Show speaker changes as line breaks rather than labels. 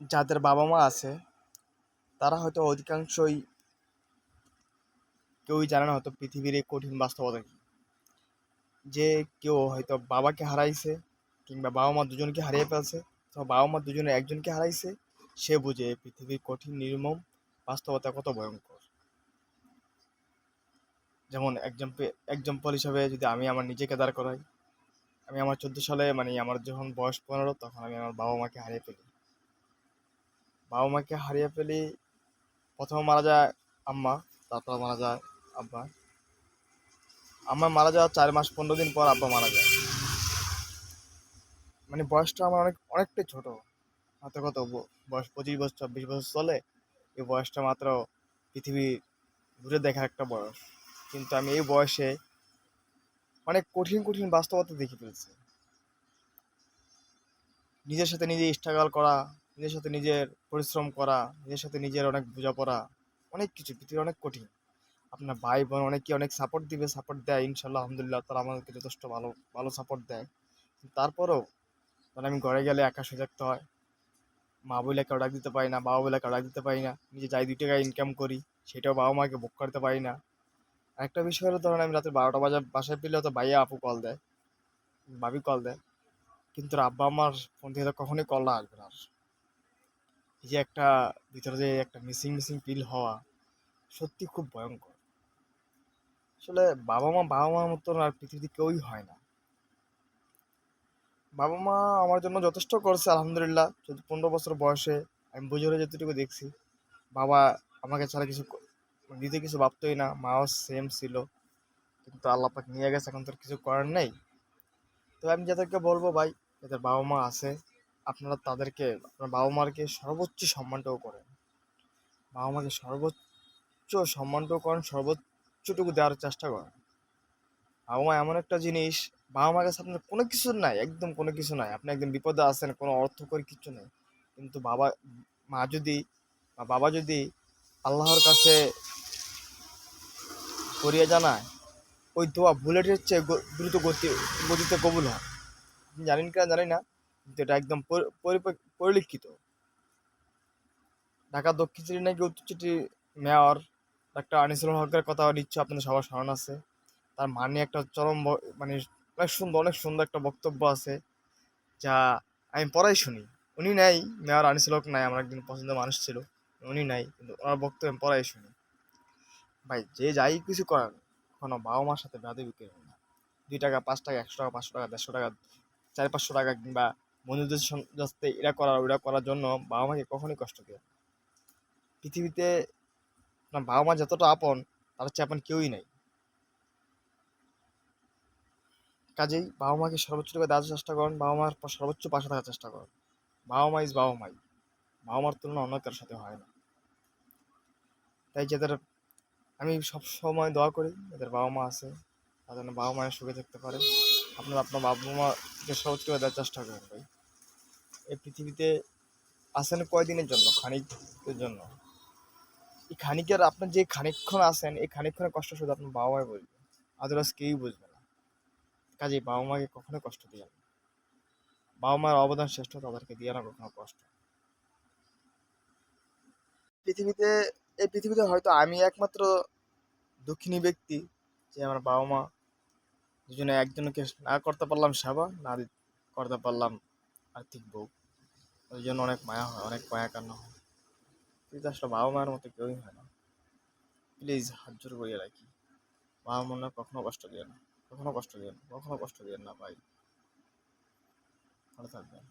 যাদের বাবা মা আছে, তারা হয়তো অধিকাংশই কেউই জানে না হয়তো পৃথিবীর এই কঠিন বাস্তবতা কি। যে কেউ হয়তো বাবাকে হারাইছে কিংবা বাবা মা দুজনকে হারিয়ে ফেলছে তো বাবা মা দুজনে একজনকে হারাইছে, সে বুঝে পৃথিবীর কঠিন, নির্মম বাস্তবতা কত ভয়ঙ্কর। যেমন এক্সাম্পল এক্সাম্পল হিসাবে যদি আমি আমার নিজেকে দাঁড় করাই, আমি আমার চোদ্দ সালে মানে আমার যখন বয়স পনেরো, তখন আমি আমার বাবা মাকে হারিয়ে ফেলি। বাবা মাকে হারিয়ে ফেলি, প্রথমে মারা যায় আম্মা, তারপর মারা যায় আব্বা। আম্মা মারা যাওয়ার চার মাস পনেরো দিন পর আব্বা মারা যায়। মানে বয়সটা আমার অনেক, অনেকটাই ছোট। মাত্র কত? বয়স পঁচিশ বছর চব্বিশ বছর চলে। এই বয়সটা মাত্র পৃথিবী ঘুরে দেখার একটা বয়স। কিন্তু আমি এই বয়সে অনেক কঠিন কঠিন বাস্তবতা দেখে ফেলছি। নিজের সাথে নিজে স্ট্রাগল করা নিজের সাথে নিজের পরিশ্রম করা, নিজের সাথে নিজের অনেক বোঝাপড়া, অনেক কিছু পৃথিবী অনেক কঠিন। আপনার ভাই বোন অনেকে অনেক সাপোর্ট দিবে সাপোর্ট দেয় ইনশাল্লাহ আলহামদুলিল্লাহ, তারা আমাদেরকে যথেষ্ট ভালো ভালো সাপোর্ট দেয়। তারপরেও মানে আমি ঘরে গেলে একা থাকতে হয়। মা বলে কেউ ডাক দিতে পারি না, বাবা বলে কেউ ডাক দিতে পারি না নিজে যাই দুই টাকা ইনকাম করি, সেটাও বাবা মাকে বুক করতে পারি না। একটা বিষয় হলো, ধরেন আমি রাতে বারোটা বাজে, বাসায় পেলে তো ভাইয়া আপু কল দেয়, ভাবি কল দেয়, কিন্তু আব্বা আমার ফোন থেকে কখনোই কল না আসবে না। এই যে একটা ভিতরে যে একটা মিসিং মিসিং ফিল হওয়া, সত্যি খুব ভয়ঙ্কর। আসলে বাবা মা, বাবা মার মতন আর পৃথিবীতে কেউই হয় না। বাবা মা আমার জন্য যথেষ্ট করছে, আলহামদুলিল্লাহ। পনেরো বছর বয়সে আমি বুঝে যতটুকু দেখছি, বাবা আমাকে ছাড়া কিছু ক- দিতে কিছু ভাবতোই না, মাও সেম ছিল। কিন্তু আল্লাহ পাক নিয়ে গেছে, এখন তোর কিছু করার নেই। তো আমি যাদেরকে বলব ভাই, যাদের বাবা মা আছে আপনারা তাদেরকে, আপনার বাবা মাকে সর্বোচ্চ সম্মানটাও করেন। বাবা মাকে সর্বোচ্চ সম্মানটাও করেন, সর্বোচ্চটুকু দেওয়ার চেষ্টা করেন। বাবা মা এমন একটা জিনিস বাবা মার কাছে আপনার কোনো কিছু নাই, একদম কোনো কিছু নাই। আপনি একদম বিপদে আছেন, কোনো অর্থ করে কিচ্ছু নেই। কিন্তু বাবা, মা যদি, বা বাবা যদি আল্লাহর কাছে করিয়ে জানায়, ওই দোয়া বুলেটের চেয়ে দ্রুত গতি, গতিতে কবুল হয়। আপনি জানেন কিনা জানি না কিন্তু এটা একদম পরিলক্ষিত ঢাকা দক্ষিণ সিটি নাকি উত্তর সিটি মেয়র একটা আনিসুল হকের কথা নিশ্চয় আপনাদের সবার স্মরণ আছে। তার মানে একটা চরম মানে অনেক সুন্দর অনেক সুন্দর একটা বক্তব্য আছে, যা আমি পড়াই শুনি। উনি নাই, মেয়র আনিসুল হক নাই, আমার একদিন পছন্দের মানুষ ছিল, উনি নাই, কিন্তু ওনার বক্তব্য আমি পড়াই শুনি। ভাই, যে যাই কিছু করেন কখনো বাবা মার সাথে বেঁধে করবেন না। দুই টাকা, পাঁচ টাকা, একশো টাকা, পাঁচশো টাকা, দেড়শো টাকা, চার পাঁচশো টাকা কিংবা বন্ধুদের সং- সাথে এরা করার, ওরা করার জন্য বাবা মাকে কখনোই কষ্ট দেয় পৃথিবীতে আপনার বাবা মা যতটা আপন, তার চেয়ে আপন কেউই নাই। কাজেই বাবা মাকে সর্বোচ্চটুকু দেওয়ার চেষ্টা করেন, বাবা মার সর্বোচ্চ পাশে থাকার চেষ্টা করেন। বাবা মা ইজ বাবা মাই। বাবা মার তুলনা অন্য কারোর সাথে হয় না। তাই যাদের, আমি সব সময় দোয়া করি, যাদের বাবা মা আছে তাদের বাবা মায়ের সুখে থাকতে পারে। আপনারা আপনার বাবা মাকে সর্বোচ্চ দেওয়ার চেষ্টা করেন ভাই। এই পৃথিবীতে আসেন কয়দিনের জন্য? খানিকের জন্য। এই খানিকের, আপনার যে খানিকক্ষণ আসেন এই খানিকক্ষণের কষ্ট শুধু আপনার বাবা মাই বুঝবে আদারওয়াইজ কেউই বুঝবে না। কাজেই বাবা মাকে কখনো কষ্ট দিয়ে না। বাবা মায়ের অবদান শ্রেষ্ঠ, তাদেরকে দিয়ে না কখনো কষ্ট। পৃথিবীতে, এই পৃথিবীতে হয়তো আমি একমাত্র দুঃখিনী ব্যক্তি যে আমার বাবা মা দুজনে একজনকে না করতে পারলাম সেবা, না করতে পারলাম আর্থিক বউ ওই জন্য অনেক মায়া হয়, অনেক মায়া কান্না হয়। কিন্তু আসলে বাবা মায়ের মতো কেউই হয় না। প্লিজ হাত জোর করিয়ে রাখি। বাবা মনে কখনো কষ্ট দিয়ে না, কখনো কষ্ট দিয়ে না, কখনো কষ্ট দিয়ে না ভাই। ভালো থাকবেন।